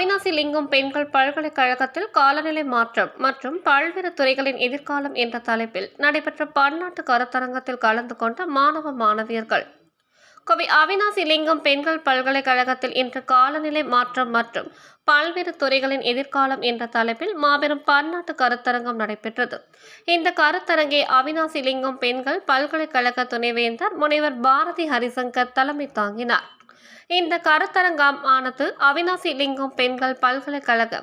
லிங்கம் பெண்கள் பல்கலைக்கழகத்தில் காலநிலை மாற்றம் மற்றும் பல்வேறு துறைகளின் எதிர்காலம் என்ற தலைப்பில் நடைபெற்ற பன்னாட்டு கருத்தரங்கத்தில் கலந்து கொண்ட மாணவ மாணவியர்கள். கோவை அவினாசி லிங்கம் பெண்கள் பல்கலைக்கழகத்தில் இன்று காலநிலை மாற்றம் மற்றும் பல்வேறு துறைகளின் எதிர்காலம் என்ற தலைப்பில் மாபெரும் பன்னாட்டு கருத்தரங்கம் நடைபெற்றது. இந்த கருத்தரங்கை அவினாசி லிங்கம் பெண்கள் பல்கலைக்கழக துணைவேந்தர் முனைவர் பாரதி ஹரிசங்கர் தலைமை தாங்கினார். இந்த கருத்தரங்கம் ஆனது அவினாசி லிங்கம் பெண்கள் பல்கலைக்கழக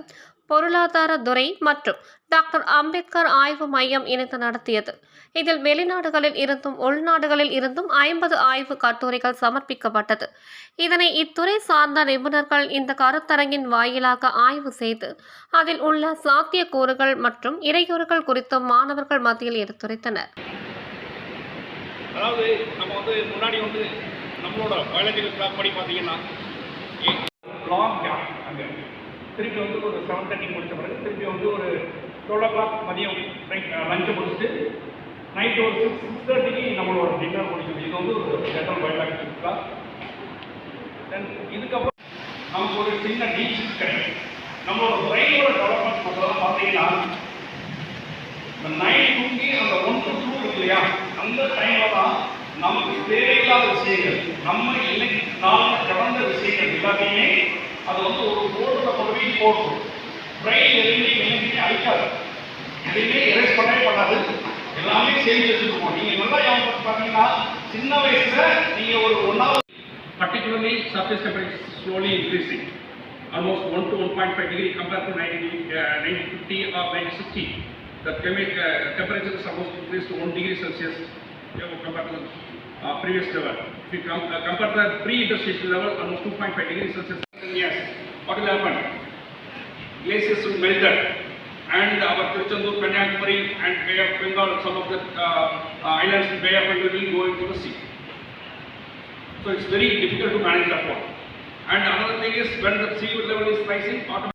பொருளாதார துறை மற்றும் டாக்டர் அம்பேத்கர் ஆய்வு மையம் இணைந்து நடத்தியது. இதில் வெளிநாடுகளில் இருந்தும் உள்நாடுகளில் இருந்தும் ஐம்பது ஆய்வு கட்டுரைகள் சமர்ப்பிக்கப்பட்டது. இதனை இத்துறை சார்ந்த நிபுணர்கள் இந்த கருத்தரங்கின் வாயிலாக ஆய்வு செய்து அதில் உள்ள சாத்தியக்கூறுகள் மற்றும் இடையூறுகள் குறித்து மாணவர்கள் மத்தியில் எடுத்துரைத்தனர். அதாவது நம்ம வந்து முன்னாடி வந்து நம்மளோட பயாலஜிக்கல் கிளாக் படி பார்த்தீங்கன்னா லாங் கேப் அங்கே. திருப்பி வந்து ஒரு செவன் தேர்ட்டி முடிச்ச பிறகு திருப்பி வந்து ஒரு டுவெல் ஓ கிளாக் மதியம் லஞ்சை முடிச்சுட்டு நைட் ஒரு சிக்ஸ் சிக்ஸ் தேர்ட்டிக்கு நம்மளோட டின்னர் முடிச்சது இது வந்து ஒரு ஜென்ரல் பயாலஜிக்கல் கிளாக் தென் இதுக்கப்புறம் நமக்கு ஒரு சின்ன டீச் கிடைக்கும். நம்மளோட பிரெயினோட டெவலப்மெண்ட் பண்ணுறதெல்லாம் பார்த்தீங்கன்னா இந்த நைட் தூங்கி அந்த ஒன் டு டூ இல்லையா? அந்த டைமில் தான் நமக்கு தேவையில்லாத விஷயங்கள் நம்ம இன்னைக்கு நாளில் கடந்த விஷயங்கள் எல்லாத்தையுமே அது வந்து ஒரு போர்டில் கொண்டு போய் பிரெயின் எதுவுமே என்னைக்குமே அழிக்காது. எதுவுமே எரேஸ் பண்ணவே பண்ணாது. எல்லாமே சேமிச்சு வச்சுருக்கோம். நீங்கள் நல்லா ஞாபகம் பார்த்தீங்கன்னா சின்ன வயசுல நீங்கள் ஒரு ஒன்றாவது particularly surface temperature is slowly increasing, almost 1 to 1.5 degree compared to 19, uh, 1950 or 1960. The chemi- uh, temperature is supposed to increase to 1 degree Celsius. Uh, previous level. If you com- uh, compare the pre-industrial level, almost 2.5 degrees Celsius. Yes, what will happen? Glaciers will melted and our Tiruchendur, Kanyakumari and Bay of Bengal, some of the uh, uh, islands in Bay of Bengal will go into the sea. So it's very difficult to manage that one. And another thing is when the sea level is rising, automatically